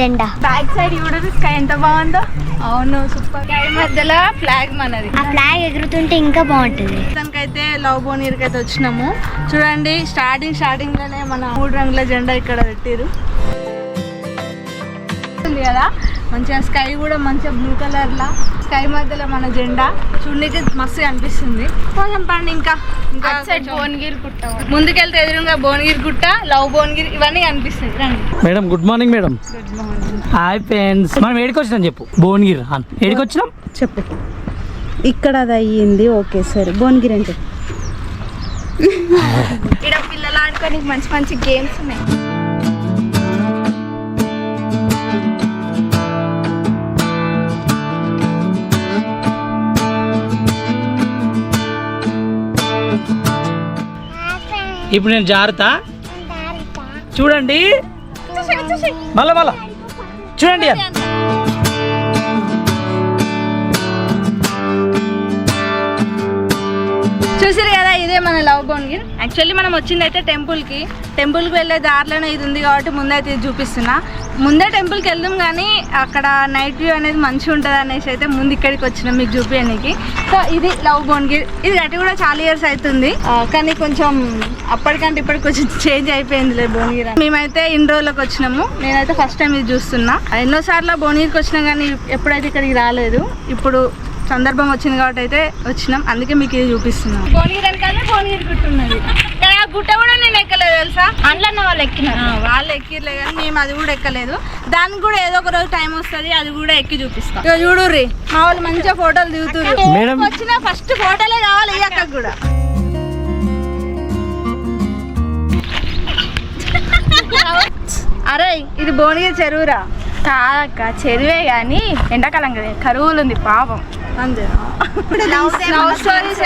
జెండా back side చూడదు sky ఎంత బాగుందో. అవును సూపర్ స్కై మధ్యలో ఫ్లాగ్ మనది. ఆ ఫ్లాగ్ ఎగురుతుంటే ఇంకా బాగుంటుంది. దానికైతే లవ్ బోనీర్కి అయితే వచ్చినాము. చూడండి స్టార్టింగ్ స్టార్టింగ్లోనే మన మూడు రంగుల జెండా ఇక్కడ పెట్టిరు కదా? మంచిగా స్కై కూడా మంచిగా బ్లూ కలర్ లా. స్కై మధ్యలో మన జెండా. చూడడానికి మస్తు అనిపిస్తుంది. కొంచెం పండి ఇంకా. ఇంకా భువనగిరి గుట్ట. ముందుకెళ్తే ఎదురుగా భువనగిరి గుట్ట లవ్ భువనగిరి ఇవన్నీ కనిపిస్తాయి రండి. Madam good morning madam. Good morning hi friends మనం ఏడికి వచ్చినాం చెప్పు. భువనగిరి ఏడికి వచ్చినాం చెప్పు. ఇక్కడ అది అయ్యింది. ఓకే సరే. భువనగిరి అంటే. ఇక్కడ పిల్లలు ఆడుకోనికి మంచి మంచి గేమ్స్ ఉన్నాయి. ఇప్పుడు నేను జాగ్రత్త చూడండి. మళ్ళా మళ్ళా. చూడండి చూసారు కదా ఇదే మన లవ్ బోన్గిర్ యాక్చువల్లీ మనం వచ్చిందైతే టెంపుల్కి టెంపుల్కి వెళ్ళే దారిలోనే ఇది ఉంది కాబట్టి ముందైతే ఇది చూపిస్తున్నా. ముందే టెంపుల్కి వెళ్దాం కానీ అక్కడ నైట్ వ్యూ అనేది మంచిగా ఉంటుంది అనేసి అయితే ముందు ఇక్కడికి వచ్చినాం మీకు చూపించడానికి సో ఇది లవ్ బోన్గిర్ ఇది గట్టి కూడా చాలా ఇయర్స్ అవుతుంది కానీ కొంచెం అప్పటికంటే ఇప్పటికి కొంచెం చేంజ్ అయిపోయింది లేదు భువనగిరి మేమైతే ఇన్ని రోజులకు వచ్చినాము. నేనైతే ఫస్ట్ టైం ఇది చూస్తున్నా. ఎన్నోసార్లు భువనగిరికి వచ్చినా కానీ ఎప్పుడైతే ఇక్కడికి రాలేదు ఇప్పుడు సందర్భం వచ్చింది కాబట్టి అయితే వచ్చినాం. అందుకే మీకు ఇది చూపిస్తున్నాం భువనగిరి వెనకాలనే భువనగిరి గుట్ట గుట్ట కూడా నేను ఎక్కలేదు తెలుసా? అందులో వాళ్ళు ఎక్కినారు. వాళ్ళు ఎక్కిరలే కానీ మేము అది కూడా ఎక్కలేదు. దానికి కూడా ఏదో ఒక రోజు టైం వస్తుంది అది కూడా ఎక్కి చూపిస్తాం. చూడుర్రి మా వాళ్ళు మంచిగా ఫోటోలు దిగుతున్నారు మేడం వచ్చిన ఫస్ట్ ఫోటోలే కావాలి ఈ అక్కకు కూడా. అరే ఇది భువనగిరి చెరువురా. కాదక్క చెరువే కానీ ఎండాకాలం కదా కరువులు ఉంది పాపం లవ్ స్టోరీస్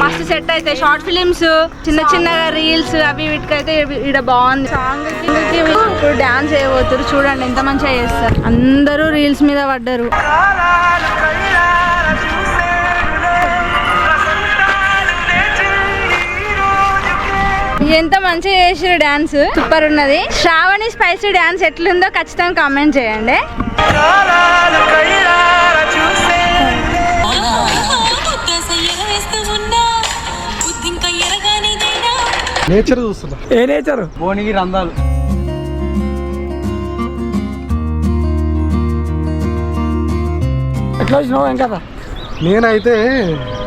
మస్తు సెట్ అయితే షార్ట్ ఫిలిమ్స్ చిన్న చిన్నగా రీల్స్ అవి వీటికైతే ఇక్కడ బాగుంది. సాంగ్ ఇప్పుడు డాన్స్ చేయబోతున్నారు చూడండి ఎంత మంచిగా చేస్తారు. అందరూ రీల్స్ మీద పడ్డారు. ఎంత మంచిగా చేసారు డాన్స్ సూపర్ ఉన్నది. శ్రావణి స్పైసీ డాన్స్ ఎట్లుందో ఖచ్చితంగా కామెంట్ చేయండి. నేచర్ చూస్తున్నా. ఏ నేచరు? భువనగిరి అందాలు ఎట్లా వచ్చినావు ఏం కదా నేనైతే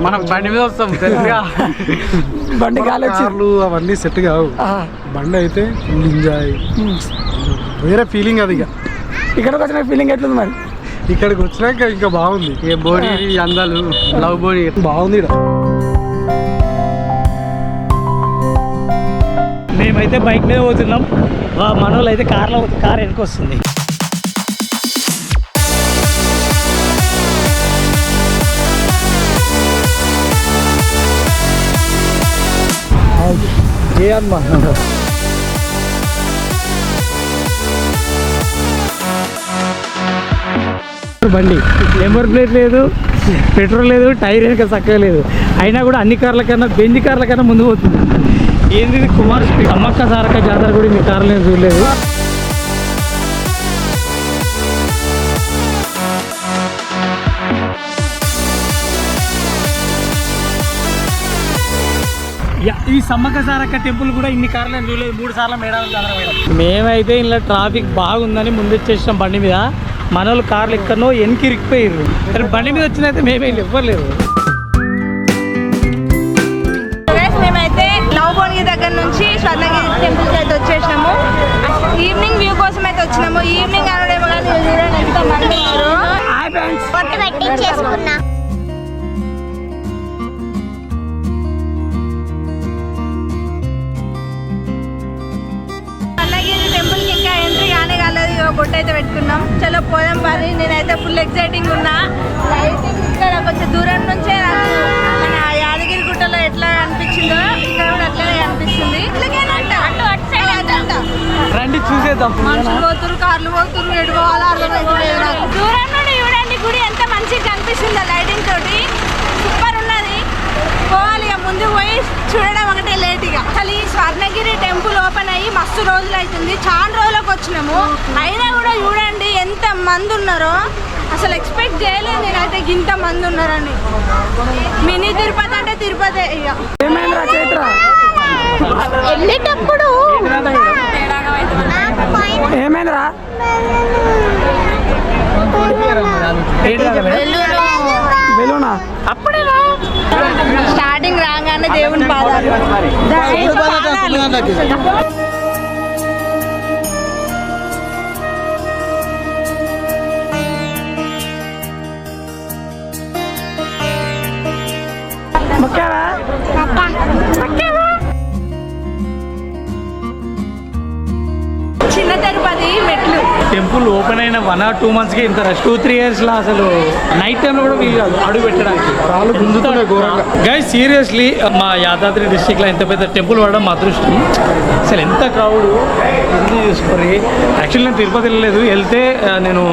మనం బండి మీద వస్తాం తెలుసుగా? బండి కార్లు అవన్నీ సెట్ కావు. ఆ, బండి అయితే ఫుల్ ఎంజాయ్ వేరే ఫీలింగ్ అది ఇక. ఇక్కడికి వచ్చిన ఫీలింగ్ ఎట్లుంది మరి? ఇక్కడికి వచ్చినాక ఇంకా బాగుంది. ఏ భువనగిరి అందాలు లవ్ భువనగిరి బాగుంది ఇక్కడ మేమైతే బైక్ మీద పోతున్నాం. వా- మనోళ్ళు అయితే కార్లో కార్ వెనక వస్తుంది ఏ అమ్మా బండి. నెంబర్ ప్లేట్ లేదు పెట్రోల్ లేదు టైర్ వెనక చక్కగా లేదు. అయినా కూడా అన్ని కార్ల కన్నా బెంజ్ కార్ల కన్నా ముందు పోతుంది. ఏంది కుమార్ అమ్మక్క సారక్క జాతర కూడా మీ కార్లు నేను చూడలేదు. ఈ సమ్మక్క సారక్క టెంపుల్ కూడా ఇన్ని కార్లు నేను చూడలేదు. మూడు సార్లు మేడారం మేడం మేమైతే ఇలా ట్రాఫిక్ బాగుందని ముందు వచ్చేసాం బండి మీద. మన వాళ్ళు కార్లు ఎక్కడనో వెనక్కి ఇరికిపోయారు కానీ బండి మీద వచ్చినైతే మేమే ఇవ్వలేరు Guys, మేమైతే లవ్ దగ్గర నుంచి స్వర్ణగిరి టెంపుల్కి అయితే వచ్చేసినాము. ఈవినింగ్ వ్యూ కోసం అయితే వచ్చినాము. ఈవినింగ్ అనడేమో కానీ చూడండి ఎంత మంది. పొట్టు బొట్టు అయితే పెట్టుకున్నాం. చలో పోదాం పని నేనైతే ఫుల్ ఎక్సైటింగ్ ఉన్నా. లైటింగ్ ఇక్కడ కొంచెం దూరం నుంచే నాకు మన యాదగిరి గుట్టలో ఎట్లా అనిపించిందో ఇక్కడ కూడా అట్లనే అనిపిస్తుంది. రండి చూసేద్దాం. మనుషులు పోతురు కార్లు పోతురు ఎటు పోవాలో దూరం నుండి చూడండి గుడి ఎంత మంచిగా కనిపిస్తుందో లైటింగ్ తోటి. సూపర్ పోవాలి ఇక ముందు పోయి చూడడం ఒకటే లేట్ ఇక. అసలు ఈ స్వర్ణగిరి టెంపుల్ ఓపెన్ అయ్యి మస్తు రోజులు అవుతుంది చాలా రోజులకు వచ్చినాము. అయినా కూడా చూడండి ఎంత మంది ఉన్నారో. అసలు ఎక్స్పెక్ట్ చేయలేదు నేనైతే ఇంత మంది ఉన్నారని. మినీ తిరుపతి అంటే తిరుపతి ఇక. ఏమైందిరా చైత్ర? వెళ్ళేటప్పుడు ఏమైందిరా? బెలూనా? అప్పుడేనా? రాగానే దేవుని పాదాలు. చిన్న తిరుపతి మెట్లు టెంపుల్ ఓపెన్ అయిన వన్ ఆర్ టూ మంత్స్కి ఇంత రష్ టూ త్రీ ఇయర్స్లో అసలు నైట్ టైంలో కూడా కాదు అడుగు పెట్టడానికి. కాళ్ళు గుంజుతున్నాయి ఘోరంగా. గైస్ సీరియస్లీ మా యాదాద్రి డిస్టిక్లో ఎంత పెద్ద టెంపుల్ పడడం మా అదృష్టం. అసలు ఎంత క్రౌడ్ చూసుకొని యాక్చువల్లీ నేను తిరుపతి వెళ్ళలేదు. వెళ్తే నేను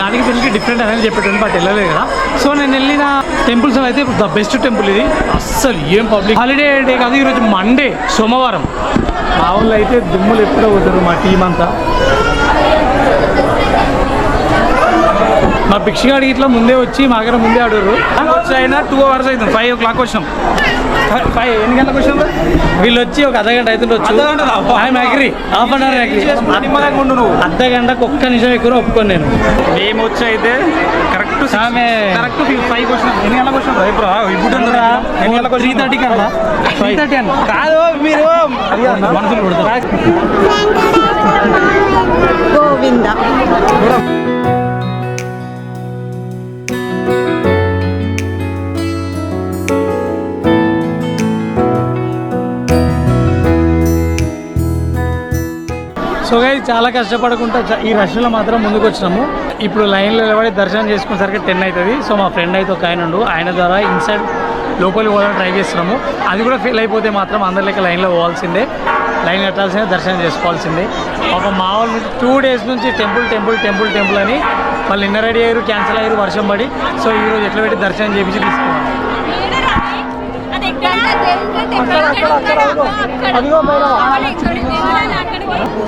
దానికి దీనికి డిఫరెంట్ అనేది చెప్పేటాను బట్ వెళ్ళలేదు కదా. సో నేను వెళ్ళిన టెంపుల్స్ అయితే ద బెస్ట్ టెంపుల్ ఇది. అస్సలు ఏం పబ్లిక్ హాలిడే డే కాదు ఈరోజు మండే సోమవారం. మా వాళ్ళు అయితే దుమ్ములు ఎప్పుడో పోతారు మా టీం అంతా. మా భిక్షగాడి ఇట్లా ముందే వచ్చి మా దగ్గర ముందే ఆడారు. వచ్చి అయినా టూ అవర్స్ అవుతుంది ఫైవ్ ఓ క్లాక్ వచ్చినాం ఫైవ్ ఎన్ని గంటలకు వచ్చినాం వీళ్ళు వచ్చి ఒక అర్ధ గంట అవుతుంది వచ్చు I'm agree half an hour agree నువ్వు. అర్ధ గంటకు ఒక్క నిమిషం ఎక్కువ ఒప్పుకోను నేను. మేము వచ్చి అయితే కరెక్ట్ ఆమె కరెక్ట్ ఫైవ్ వచ్చినాం ఎన్ని గంటలకు వచ్చినాం ఇప్పుడు ఇప్పుడు ఎన్ని గంటలకు త్రీ థర్టీ కన్నా? త్రీ థర్టీ అన్న? కాదు మీరు మనుషులు కొడతారు. గోవింద. సో గైస్ చాలా కష్టపడకుండా ఈ రష్లో మాత్రం ముందుకు వచ్చినాము. ఇప్పుడు లైన్లో నిలబడి దర్శనం చేసుకునేసరికి టెన్ అవుతుంది. సో మా ఫ్రెండ్ అయితే ఒక ఆయన ఉండు. ఆయన ద్వారా ఇన్సైడ్ లోపలికి పోవాలని ట్రై చేస్తున్నాము. అది కూడా ఫెయిల్ అయిపోతే మాత్రం అందరి లెక్క లైన్లో పోవాల్సిందే. లైన్ కట్టాల్సిందే దర్శనం చేసుకోవాల్సిందే. ఒక మా వాళ్ళు టూ డేస్ నుంచి టెంపుల్ టెంపుల్ టెంపుల్ టెంపుల్ అని వాళ్ళు నిన్న రెడీ అయ్యారు క్యాన్సిల్ అయ్యారు వర్షం పడి. సో ఈరోజు ఎట్లా పెట్టి దర్శనం చేపించి తీసుకున్నాం?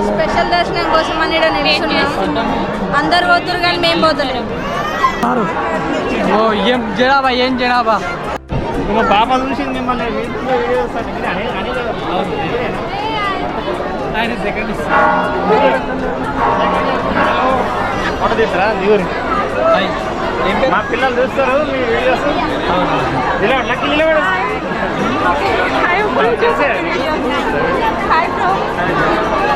స్పెషల్ దర్శనం కోసం అని నిల్చున్నాం అందరు పోతురు కానీ మేము పోతలేము ఓ ఏం జనాభా ఏం జనాభా మా పాప చూసింది మిమ్మల్ని ఆయన సెకండ్ ఫోటో తీస్తారా దిగురు మా పిల్లలు చూస్తారు మీ వీడియోస్. నిలబడి లక్కి నిలబడు. చేసే హాయ్ బ్రో సక్సెస్ఫుల్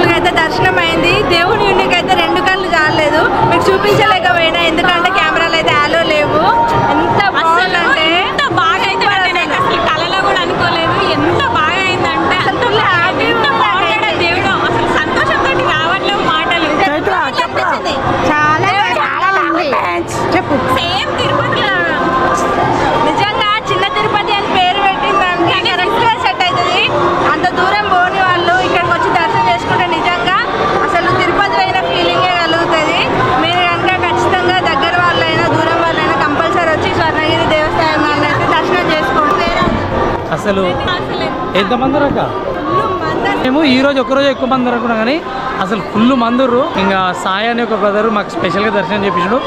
గా అయితే దర్శనం అయింది దేవుని యూనిక్ అయితే రెండు కళ్ళు చాలలేదు మీకు చూపించలేదు. అసలు ఎంతమంది రక మేము ఈ రోజు ఒక్కరోజు ఎక్కువ మంది అనుకున్నాం కానీ అసలు ఫుల్ మందురు ఇంకా సాయి అని ఒక బ్రదర్ మాకు స్పెషల్గా దర్శనం చేపించాడు.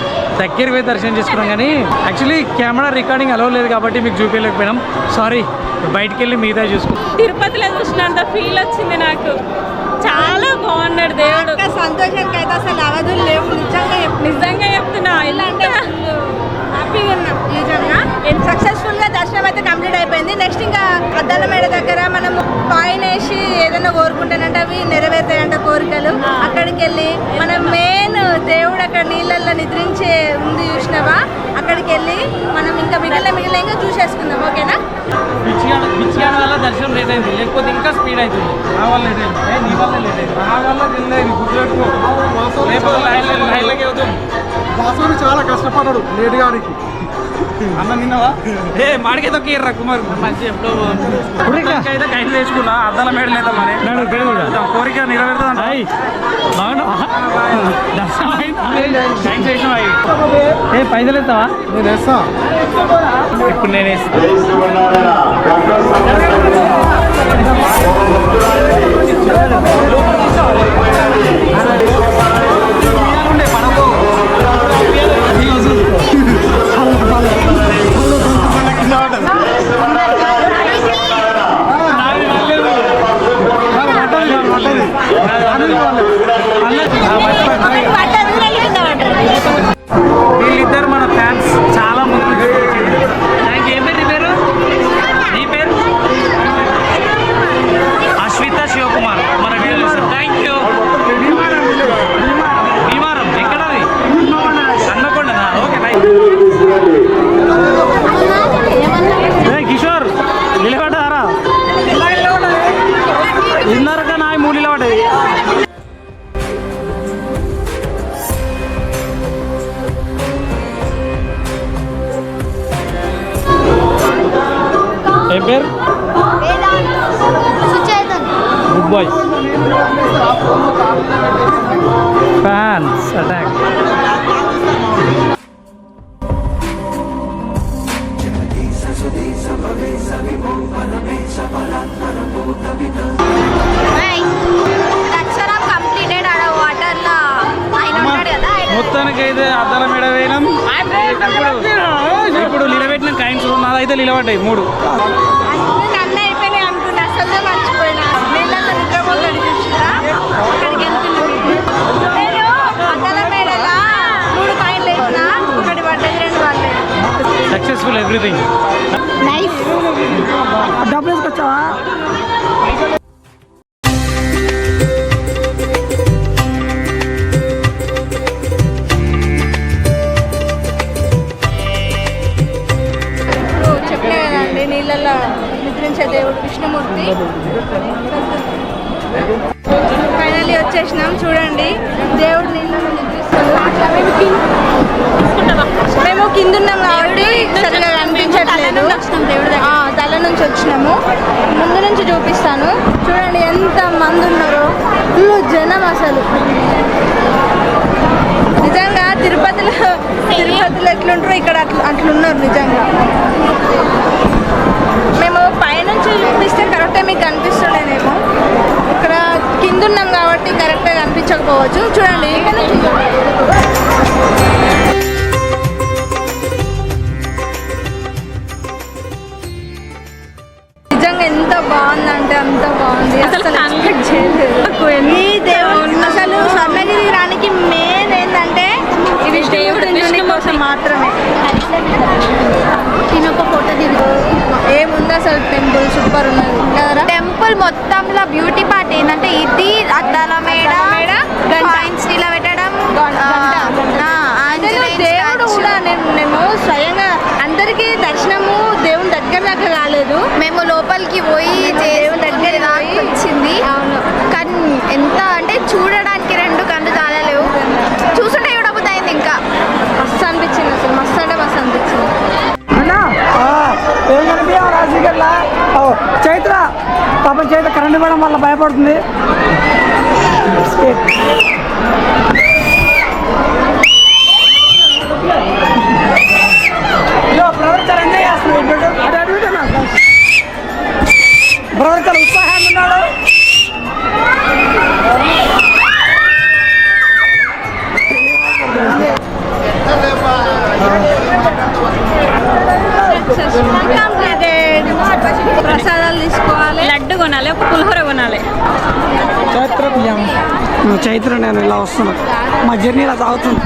దగ్గరికి పోయి దర్శనం చేసుకున్నాం కానీ యాక్చువల్లీ కెమెరా రికార్డింగ్ అలవ్ లేదు కాబట్టి మీకు చూపించలేకపోయినాం. సారీ బయటికి వెళ్ళి మిగతా చూసుకున్నాం తిరుపతిలో చూసినంత ఫీల్ వచ్చింది నాకు. చాలా బాగున్నాడు దేవుడు. సంతోషానికి అయితే అసలు అవధులు లేవు. నిజంగా చెప్తున్నా. నిజంగా చెప్తున్నా. ఇలా అంటే హ్యాపీగా ఉన్నాం. నిజంగా? సక్సెస్ఫుల్గా దర్శనం అయితే కంప్లీట్ అయిపోయింది. నెక్స్ట్ ఇంకా అద్దాల మేడ దగ్గర మనం కాయిన్ వేసి ఏదైనా కోరుకుంటానంటే అవి నెరవేరుతాయంట కోరికలు. అక్కడికి వెళ్ళి మనం మెయిన్ దేవుడు అక్కడ నీళ్ళల్లో నిద్రించే ఉంది చూసినావా? అక్కడికి వెళ్ళి మనం ఇంకా మిగిలిన మిగిలిన ఇంకా చూసేసుకుందాం ఓకేనా? వల్ల దర్శనం లేట్ అయింది. లేకపోతే ఇంకా స్పీడ్ అవుతుంది. నా వల్ల లేట్ అయింది. ఏ, నీ వల్ల లేట్ అయింది? నా వల్ల తినలేదు గుర్తుపెట్టుకో. లైన్లోకి అవుతాం వాసవి చాలా కష్టపడ్డాడు. లేట్ గారికి అన్న నిన్నవా? ఏ మాడికి తొక్కిర్రా కుమార్. మంచి ఎప్పుడో అయితే కైలు తెచ్చుకున్నా అద్దాల మేడ లేదా మరి. కోరిక అవి ఏ పైసలు ఎత్తావా? నేను వేస్తా. ఇప్పుడు నేను వేస్తా. మూడు. సక్సెస్ఫుల్ ఎవ్రీథింగ్ డబ్బులు వేసుకొచ్చావా ఫైనల్లీ వచ్చేసినాం చూడండి. దేవుడు నిద్రిస్తాడు మేము కింద- ఉన్నాం కాబట్టి సరిగా కనిపించట్లేదు. తల నుంచి వచ్చినాము. ముందు నుంచి చూపిస్తాను. చూడండి ఎంత మంది ఉన్నారో. ఫుల్ జనం అసలు. నిజంగా తిరుపతిలో తిరుపతిలో ఎట్లుంటారో ఇక్కడ అట్లా అట్లున్నారు నిజంగా. మేము చూపిస్తే కరెక్టే మీకు కనిపిస్తుండేనేమో ఇక్కడ కింద ఉన్నాం కాబట్టి కరెక్ట్గా కనిపించకపోవచ్చు. చూడండి. నిజంగా ఎంత బాగుందంటే అంత బాగుంది. అసలు అసలు టెంపుల్ సూపర్ ఉన్నది కదరా టెంపుల్ మొత్తంలో బ్యూటీ పార్ట్ ఏంటంటే ఇది అద్దాల గంటల మేడ మేడ, గంట. కాయిన్స్ ఇలా పెట్టడం గంట, ఆ, గంట. ఆ, అసలు ఆంజనేయుని దేవుడు statue. కూడా నేను మేము స్వయంగా అందరికీ దర్శనము దేవుని దగ్గర దాకా కాలేదు మేము లోపలికి పోయి దేవుని దగ్గర దాకా వచ్చింది అవును. కానీ ఎంత అంటే చూడడానికి రెండు కళ్ళు చాలలేవు చూస్తుంటే చూడబుద్ధి అయింది ఇంకా మస్తు అనిపించింది అసలు మస్తు అంటే మస్తు అనిపించింది ఏం కనిపించావు రాజశేఖర్లా ఓ చైత్ర పాపం చైత్ర కరెంట్ ఇవ్వడం వల్ల భయపడుతుంది. జర్నీ ఇలా సాగుతుంది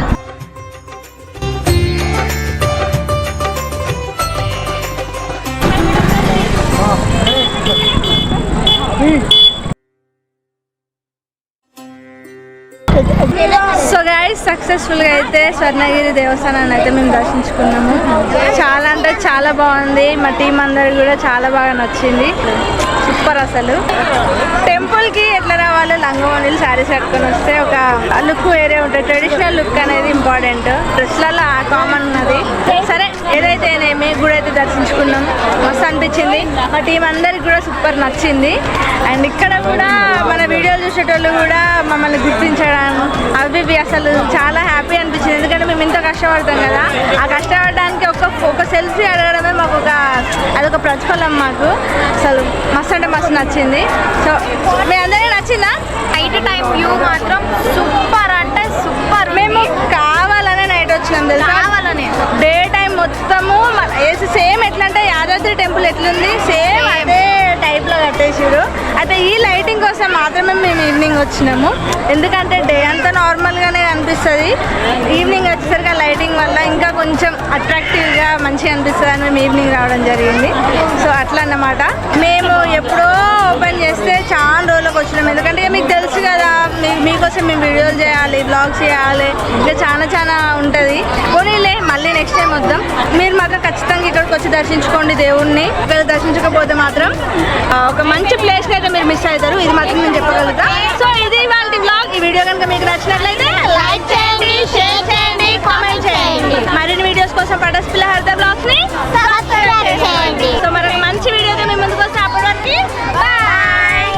సో గైస్ సక్సెస్ఫుల్గా అయితే స్వర్ణగిరి దేవస్థానాన్ని అయితే మేము దర్శించుకున్నాము. చాలా అంటే చాలా బాగుంది. మా టీం అందరికి కూడా చాలా బాగా నచ్చింది. సూపర్ అసలు. టెంపుల్కి ఎట్లా రావాలో లంగవోణిలు శారీస్ కట్టుకొని వస్తే ఒక లుక్ వేరే ఉంటుంది. ట్రెడిషనల్ లుక్ అనేది ఇంపార్టెంట్. డ్రెస్లలో కామన్ ఉన్నది. సరే ఏదైతేనేమి గుడి అయితే దర్శించుకున్నాం. మస్తు అనిపించింది. మా టీం అందరికి కూడా సూపర్ నచ్చింది. అండ్ ఇక్కడ కూడా మన వీడియోలు చూసేటోళ్ళు కూడా మమ్మల్ని గుర్తించడం అవి అసలు చాలా హ్యాపీ అనిపించింది. ఎందుకంటే మేము ఇంత కష్టపడతాం కదా. ఆ కష్టపడడానికి ఒక ఒక సెల్ఫీ అడగడమే మాకు ఒక అదొక ప్రతిఫలం మాకు. అసలు మస్తు అంటే మస్తు నచ్చింది. సో మీ అందరికీ నచ్చిందా? నైట్ టైం వ్యూ మాత్రం సూపర్ అంటే సూపర్. మేము కావాలనే నైట్ వచ్చినాం తెలుసా? కావాలనే. డే టైం మొత్తము సేమ్ ఎట్లా అంటే యాదాద్రి టెంపుల్ ఎట్లుంది? సేమ్ అదే టైప్లో కట్టేసారు అయితే ఈ లైటింగ్ కోసం మాత్రమే మేము ఈవినింగ్ వచ్చినాము. ఎందుకంటే డే అంతా నార్మల్ కనిపిస్తుంది. ఈవినింగ్ వచ్చేసరికి ఆ లైటింగ్ వల్ల ఇంకా కొంచెం అట్రాక్టివ్గా మంచిగా అనిపిస్తుంది అని మేము ఈవినింగ్ రావడం జరిగింది. సో అట్లా అన్నమాట. మేము ఎప్పుడో ఓపెన్ చేస్తే చాలా రోజులకు వచ్చినాం. ఎందుకంటే ఇక మీకు తెలుసు కదా మీ మీకోసం మేము వీడియోలు చేయాలి బ్లాగ్స్ చేయాలి. ఇంకా చాలా చాలా ఉంటుంది. పోనీలే మళ్ళీ నెక్స్ట్ టైం వద్దాం. మీరు మాకు ఖచ్చితంగా ఇక్కడికి వచ్చి దర్శించుకోండి దేవుణ్ణి. ఇక్కడ దర్శించకపోతే మాత్రం ఒక మంచి ప్లేస్ని అయితే మీరు మిస్ అవుతారు. ఇది మాత్రం నేను చెప్పగలుగుతా. సో ఇది వాళ్ళ బ్లాగ్ ఈ వీడియో కనుక మీకు నచ్చినట్లయితే కామెంట్ చేయండి. మరిన్ని వీడియోస్ కోసం పటాస్ పిల్ల హరిత బ్లాగ్స్ని సబ్స్క్రైబ్ చేయండి. సో మరొక మంచి వీడియోతో మీ ముందుకు వస్తే అప్పటి వరకు